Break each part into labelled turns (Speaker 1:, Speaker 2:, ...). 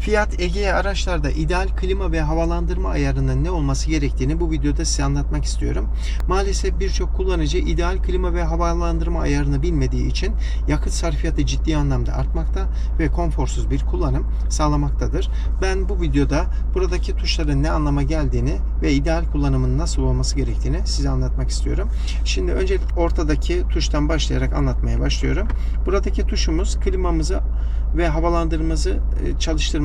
Speaker 1: Fiat Egea araçlarda ideal klima ve havalandırma ayarının ne olması gerektiğini bu videoda size anlatmak istiyorum. Maalesef birçok kullanıcı ideal klima ve havalandırma ayarını bilmediği için yakıt sarfiyatı ciddi anlamda artmakta ve konforsuz bir kullanım sağlamaktadır. Ben bu videoda buradaki tuşların ne anlama geldiğini ve ideal kullanımın nasıl olması gerektiğini size anlatmak istiyorum. Şimdi önce ortadaki tuştan başlayarak anlatmaya başlıyorum. Buradaki tuşumuz klimamızı ve havalandırmamızı e,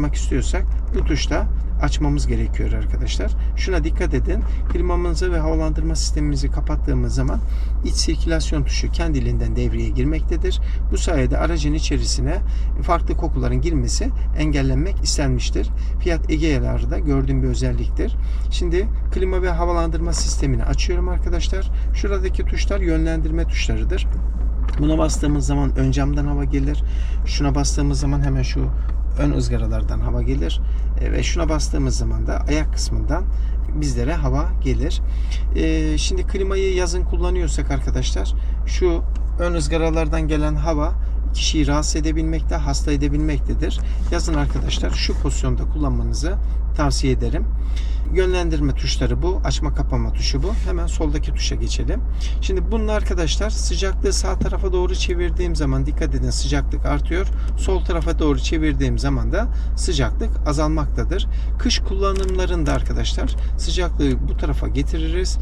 Speaker 1: çalıştırmak istiyorsak bu tuşta açmamız gerekiyor arkadaşlar. Şuna dikkat edin. Klimamızı ve havalandırma sistemimizi kapattığımız zaman iç sirkülasyon tuşu kendiliğinden devreye girmektedir. Bu sayede aracın içerisine farklı kokuların girmesi engellenmek istenmiştir. Fiat Egea'larda gördüğüm bir özelliktir. Şimdi klima ve havalandırma sistemini açıyorum arkadaşlar. Şuradaki tuşlar yönlendirme tuşlarıdır. Buna bastığımız zaman ön camdan hava gelir. Şuna bastığımız zaman hemen şu ön ızgaralardan hava gelir. E, ve şuna bastığımız zaman da ayak kısmından bizlere hava gelir. E, şimdi klimayı yazın kullanıyorsak arkadaşlar şu ön ızgaralardan gelen hava kişiyi rahatsız edebilmekte, hasta edebilmektedir. Yazın arkadaşlar şu pozisyonda kullanmanızı tavsiye ederim. Yönlendirme tuşları bu. Açma kapama tuşu bu. Hemen soldaki tuşa geçelim. Şimdi bunun arkadaşlar sıcaklığı sağ tarafa doğru çevirdiğim zaman dikkat edin sıcaklık artıyor. Sol tarafa doğru çevirdiğim zaman da sıcaklık azalmaktadır. Kış kullanımlarında arkadaşlar sıcaklığı bu tarafa getiririz.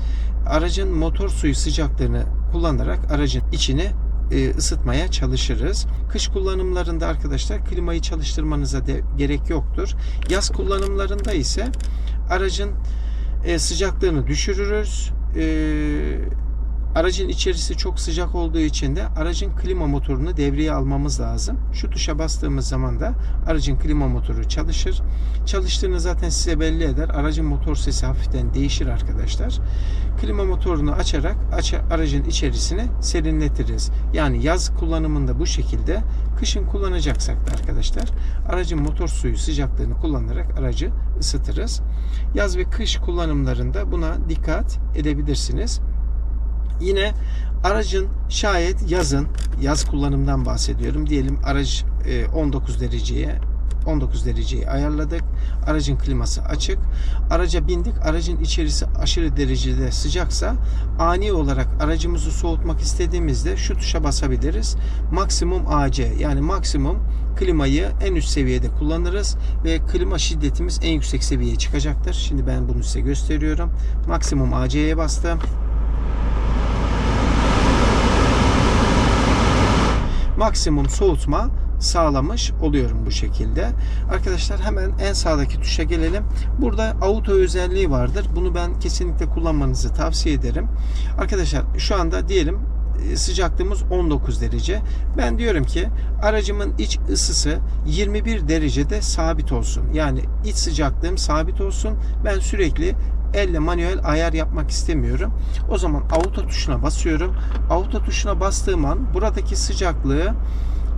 Speaker 1: Aracın motor suyu sıcaklığını kullanarak aracın içini e, ısıtmaya çalışırız. Kış kullanımlarında arkadaşlar klimayı çalıştırmanıza de gerek yoktur. Yaz kullanımlarında ise aracın e, sıcaklığını düşürürüz. E, aracın içerisi çok sıcak olduğu için de aracın klima motorunu devreye almamız lazım. Şu tuşa bastığımız zaman da aracın klima motoru çalışır. Çalıştığını zaten size belli eder. Aracın motor sesi hafiften değişir arkadaşlar. Klima motorunu açarak aç aracın içerisini serinletiriz. Yani yaz kullanımında bu şekilde, kışın kullanacaksak da arkadaşlar aracın motor suyu sıcaklığını kullanarak aracı ısıtırız. Yaz ve kış kullanımlarında buna dikkat edebilirsiniz. Yine aracın şayet yazın, yaz kullanımdan bahsediyorum. Diyelim aracı 19 dereceye 19 dereceyi ayarladık. Aracın kliması açık. Araca bindik. Aracın içerisi aşırı derecede sıcaksa ani olarak aracımızı soğutmak istediğimizde şu tuşa basabiliriz. Maksimum AC yani maksimum klimayı en üst seviyede kullanırız ve klima şiddetimiz en yüksek seviyeye çıkacaktır. Şimdi ben bunu size gösteriyorum. Maksimum AC'ye bastım. Maksimum soğutma sağlamış oluyorum bu şekilde. Arkadaşlar hemen en sağdaki tuşa gelelim. Burada auto özelliği vardır. Bunu ben kesinlikle kullanmanızı tavsiye ederim. Arkadaşlar şu anda diyelim sıcaklığımız 19 derece. Ben diyorum ki aracımın iç ısısı 21 derecede sabit olsun. Yani iç sıcaklığım sabit olsun. Ben sürekli elle manuel ayar yapmak istemiyorum. O zaman auto tuşuna basıyorum. Auto tuşuna bastığım an buradaki sıcaklığı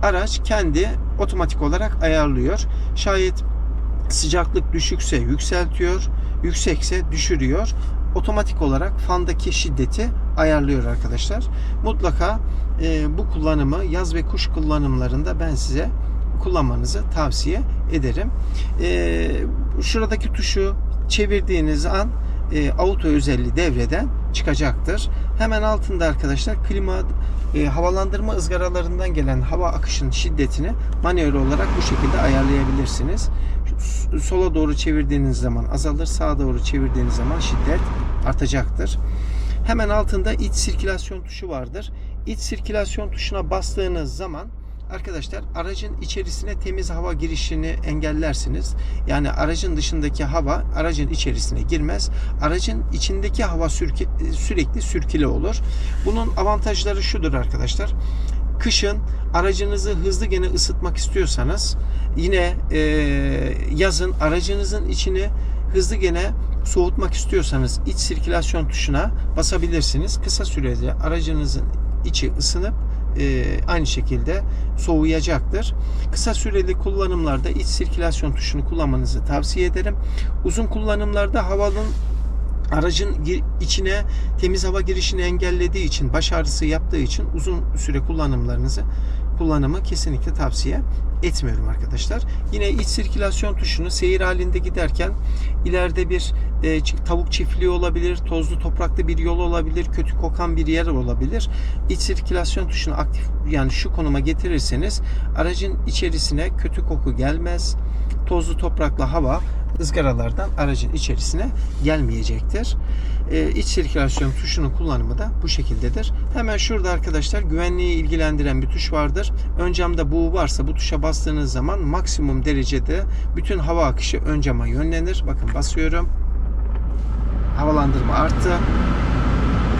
Speaker 1: araç kendi otomatik olarak ayarlıyor. Şayet sıcaklık düşükse yükseltiyor, yüksekse düşürüyor. Otomatik olarak fandaki şiddeti ayarlıyor arkadaşlar. Mutlaka e, bu kullanımı yaz ve kuş kullanımlarında ben size kullanmanızı tavsiye ederim. E, şuradaki tuşu çevirdiğiniz an e, auto özelliği devreden çıkacaktır. Hemen altında arkadaşlar klima e, havalandırma ızgaralarından gelen hava akışının şiddetini manuel olarak bu şekilde ayarlayabilirsiniz. Sola doğru çevirdiğiniz zaman azalır, sağa doğru çevirdiğiniz zaman şiddet artacaktır. Hemen altında iç sirkülasyon tuşu vardır. İç sirkülasyon tuşuna bastığınız zaman arkadaşlar aracın içerisine temiz hava girişini engellersiniz. Yani aracın dışındaki hava aracın içerisine girmez. Aracın içindeki hava sürke, sürekli sürküle olur. Bunun avantajları şudur arkadaşlar. Kışın aracınızı hızlı gene ısıtmak istiyorsanız yine e, yazın aracınızın içini hızlı gene soğutmak istiyorsanız iç sirkülasyon tuşuna basabilirsiniz. Kısa sürede aracınızın içi ısınıp e, aynı şekilde soğuyacaktır. Kısa süreli kullanımlarda iç sirkülasyon tuşunu kullanmanızı tavsiye ederim. Uzun kullanımlarda havanın aracın içine temiz hava girişini engellediği için, baş ağrısı yaptığı için uzun süre kullanımlarınızı kullanımı kesinlikle tavsiye etmiyorum arkadaşlar. Yine iç sirkülasyon tuşunu seyir halinde giderken ileride bir e, tavuk çiftliği olabilir, tozlu topraklı bir yol olabilir, kötü kokan bir yer olabilir. İç sirkülasyon tuşunu aktif yani şu konuma getirirseniz aracın içerisine kötü koku gelmez. Tozlu topraklı hava ızgaralardan aracın içerisine gelmeyecektir. Ee, iç sirkülasyon tuşunun kullanımı da bu şekildedir. Hemen şurada arkadaşlar güvenliği ilgilendiren bir tuş vardır. Ön camda buğu varsa bu tuşa bastığınız zaman maksimum derecede bütün hava akışı ön cama yönlenir. Bakın basıyorum. Havalandırma arttı.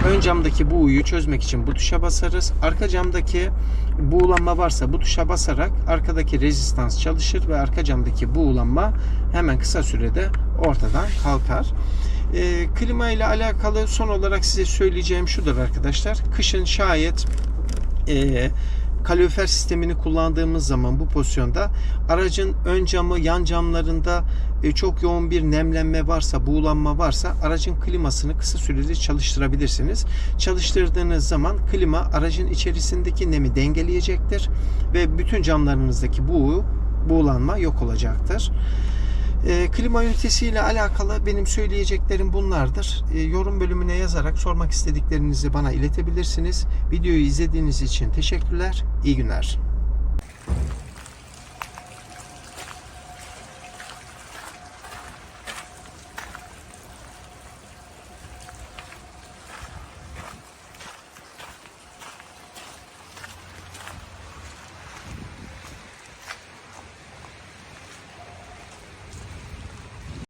Speaker 1: Ön camdaki buğuyu çözmek için bu tuşa basarız. Arka camdaki buğulanma varsa bu tuşa basarak arkadaki rezistans çalışır ve arka camdaki buğulanma hemen kısa sürede ortadan kalkar. Ee, klima ile alakalı son olarak size söyleyeceğim şudur arkadaşlar. Kışın şayet e, kalorifer sistemini kullandığımız zaman bu pozisyonda aracın ön camı yan camlarında e, çok yoğun bir nemlenme varsa, buğulanma varsa aracın klimasını kısa sürede çalıştırabilirsiniz. Çalıştırdığınız zaman klima aracın içerisindeki nemi dengeleyecektir ve bütün camlarınızdaki buğu, buğulanma yok olacaktır. E, klima ünitesi ile alakalı benim söyleyeceklerim bunlardır. E, yorum bölümüne yazarak sormak istediklerinizi bana iletebilirsiniz. Videoyu izlediğiniz için teşekkürler. İyi günler.